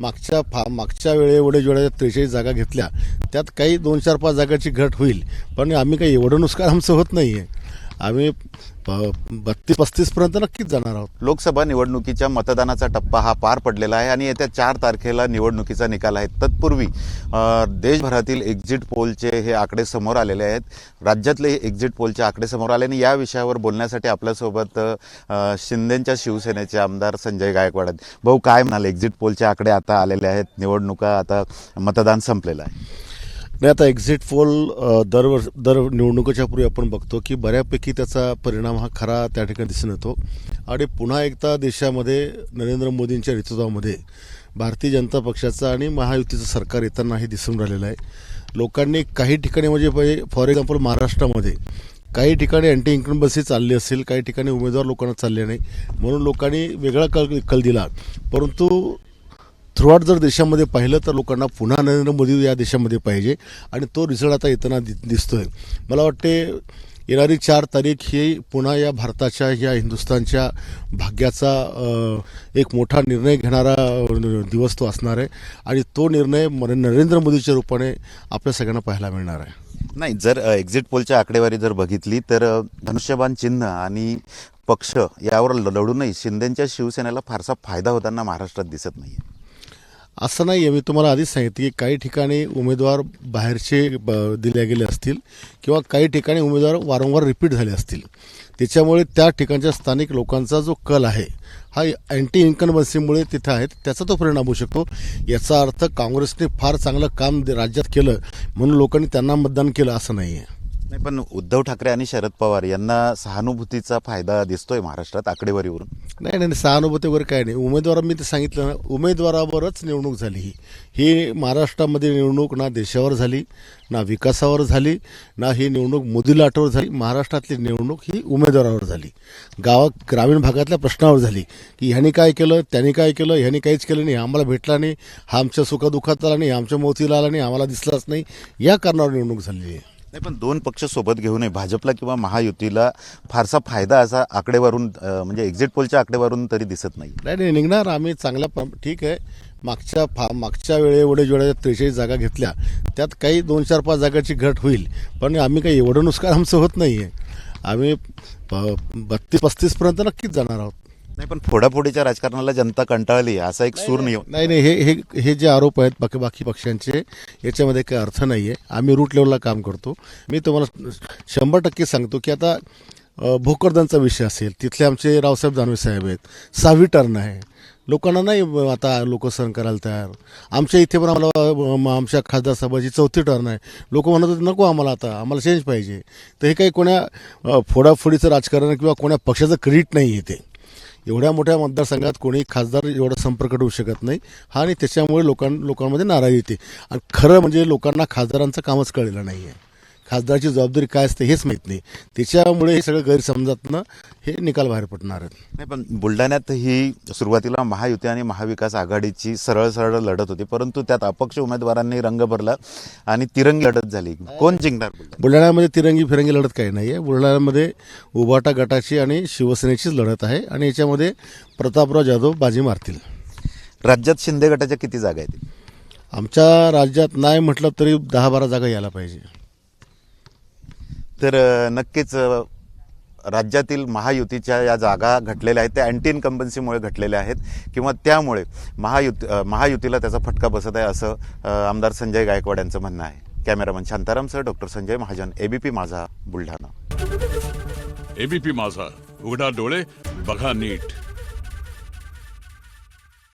मागच्या फा मागच्या वेळे एवढे जेवढ्या त्रेचाळीस जागा घेतल्या त्यात काही दोन चार पाच जागाची घट होईल. पण आम्ही काही एवढं नुसकार आमचं होत नाही आहे आम्ही बत्तीस पस्तीसपर्यंत नक्कीच जाणार आहोत. लोकसभा निवडणुकीच्या मतदानाचा टप्पा हा पार पडलेला आहे आणि येत्या चार तारखेला निवडणुकीचा निकाल आहे. तत्पूर्वी देशभरातील एक्झिट पोलचे हे आकडे समोर आलेले आहेत. राज्यातले एक्झिट पोलचे आकडे समोर आले आणि या विषयावर बोलण्यासाठी आपल्यासोबत शिंदेच्या शिवसेनेचे आमदार संजय गायकवाड आहेत. भाऊ काय म्हणाले? एक्झिट पोलचे आकडे आता आलेले आहेत. निवडणुका आता मतदान संपलेलं आहे. नाही आता एक्झिट पोल दरवर्ष दर दर निवडणुकीच्या पूर्वी आपण बघतो की बऱ्यापैकी त्याचा परिणाम हा खरा त्या ठिकाणी दिसून येतो. आणि पुन्हा एकदा देशामध्ये नरेंद्र मोदींच्या नेतृत्वामध्ये भारतीय जनता पक्षाचं आणि महायुतीचं सरकार येताना हे दिसून राहिलेलं आहे. लोकांनी काही ठिकाणी म्हणजे फॉर एक्झाम्पल महाराष्ट्रामध्ये काही ठिकाणी अँटी इन्कम्बन्सी चालली असेल काही ठिकाणी उमेदवार लोकांना चालले नाही म्हणून लोकांनी वेगळा कल कल दिला. परंतु थ्रूआउट जर देशामध्ये पाहिलं तर लोकांना पुन्हा नरेंद्र मोदी या देशामध्ये पाहिजे आणि तो रिझल्ट आता येताना दि दिसतोय. मला वाटते येणारी चार तारीख ही पुन्हा या भारताच्या या हिंदुस्थानच्या भाग्याचा एक मोठा निर्णय घेणारा दिवस तो असणार आहे. आणि तो निर्णय नरेंद्र मोदीच्या रूपाने आपल्या सगळ्यांना पाहायला मिळणार आहे. नाही जर एक्झिट पोलच्या आकडेवारी जर बघितली तर धनुष्यबान चिन्ह आणि पक्ष यावर लढूनही शिंदेच्या शिवसेनेला फारसा फायदा होताना महाराष्ट्रात दिसत नाही असं नाही आहे मी तुम्हाला आधीच सांगितलं की काही ठिकाणी उमेदवार बाहेरचे ब- दिले गेले असतील किंवा काही ठिकाणी उमेदवार वारंवार रिपीट झाले असतील. त्याच्यामुळे त्या ठिकाणच्या स्थानिक लोकांचा जो कल आहे हा अँटी इन्कन्बन्सीमुळे तिथं आहेत त्याचा तो परिणाम होऊ शकतो. याचा अर्थ काँग्रेसने फार चांगलं काम राज्यात केलं म्हणून लोकांनी त्यांना मतदान केलं असं नाही आहे नाही पण उद्धव ठाकरे आणि शरद पवार यांना सहानुभूतीचा फायदा दिसतोय महाराष्ट्रात आकडेवारीवरून. नाही नाही सहानुभूती वगैरे काय नाही. उमेदवार मी ते सांगितलं ना उमेदवारावरच निवडणूक झाली ही. ही महाराष्ट्रामध्ये निवडणूक ना देशावर झाली ना विकासावर झाली ना ही निवडणूक मोदी लाटावर झाली. महाराष्ट्रातली निवडणूक ही उमेदवारावर झाली. गावात ग्रामीण भागातल्या प्रश्नावर झाली की ह्याने काय केलं त्यांनी काय केलं ह्याने काहीच केलं नाही आम्हाला भेटला नाही हा आमच्या सुखदुःखात आला नाही आमच्या मोतीला आला नाही आम्हाला दिसलाच नाही. या कारणावर निवडणूक झालेली आहे. नाही पण दोन पक्ष सोबत घेऊनही भाजपला किंवा महायुतीला फारसा फायदा असा आकडेवारून म्हणजे एक्झिट पोलच्या आकडेवारून तरी दिसत नाही. नाही निघणार आम्ही चांगल्या ठीक आहे. मागच्या फा मागच्या वेळे एवढे जेवढ्या त्रेचाळीस जागा घेतल्या त्यात काही दोन चार पाच जागाची घट होईल. पण आम्ही काही एवढं नुसकार आमचं होत नाही आहे आम्ही बत्तीस पस्तीसपर्यंत नक्कीच जाणार आहोत. नाही पण फोडाफोडीच्या राजकारणाला जनता कंटाळली असा एक सूर नियम नाही नाही हे हे हे जे आरोप आहेत बाकी बाकी पक्षांचे याच्यामध्ये काही अर्थ नाही आहे आम्ही रूट लेवलला काम करतो. मी तुम्हाला शंभर टक्के सांगतो की आता अ, भोकरदनचा विषय असेल तिथले आमचे रावसाहेब दानवे साहेब आहेत. सहावी टर्न आहे. लोकांना नाही आता लोक सहन करायला तयार. आमच्या इथे पण आम्हाला आमच्या खासदार साहेबाची चौथी टर्न आहे. लोक म्हणत होते नको आम्हाला आता आम्हाला चेंज पाहिजे. तर हे काही कोण्या फोडाफोडीचं राजकारण किंवा कोण्या पक्षाचं क्रेडिट नाही आहे ते. एवढ्या मोठ्या मतदारसंघात कोणी खासदार एवढा संपर्क ठेवू शकत नाही. हा आणि त्याच्यामुळे लोकां लोकांमध्ये नाराजी येते. आणि खरं म्हणजे लोकांना खासदारांचं कामच कळलेलं नाही आहे खासदाराची जबाबदारी काय असते हेच माहीत नाही. त्याच्यामुळे हे सगळं गैरसमजातनं हे निकाल बाहेर पडणार आहेत. नाही पण बुलढाण्यात ही सुरुवातीला महायुती आणि महाविकास आघाडीची सरळ सरळ लढत होती परंतु त्यात अपक्ष उमेदवारांनी रंग भरला आणि तिरंगी लढत झाली. कोण जिंकणार बुलढाणा? बुलढाण्यामध्ये तिरंगी फिरंगी लढत काही नाही आहे बुलढाण्यामध्ये उबाटा गटाची आणि शिवसेनेचीच लढत आहे आणि याच्यामध्ये प्रतापराव जाधव बाजी मारतील. राज्यात शिंदे गटाच्या किती जागा आहेत? आमच्या राज्यात नाही म्हटलं तरी दहा बारा जागा यायला पाहिजे. तर नक्कीच राज्यातील महायुतीच्या या जागा घटलेल्या आहेत. त्या अँटी इन्कम्बन्सीमुळे घटलेल्या आहेत किंवा त्यामुळे महायुती महायुतीला त्याचा फटका बसत आहे असं आमदार संजय गायकवाड यांचं म्हणणं आहे. Cameraman शांतारामसह doctor Sanjay Mahajan ABP Majha Buldhana. ABP माझा. उघडा डोळे बघा नीट.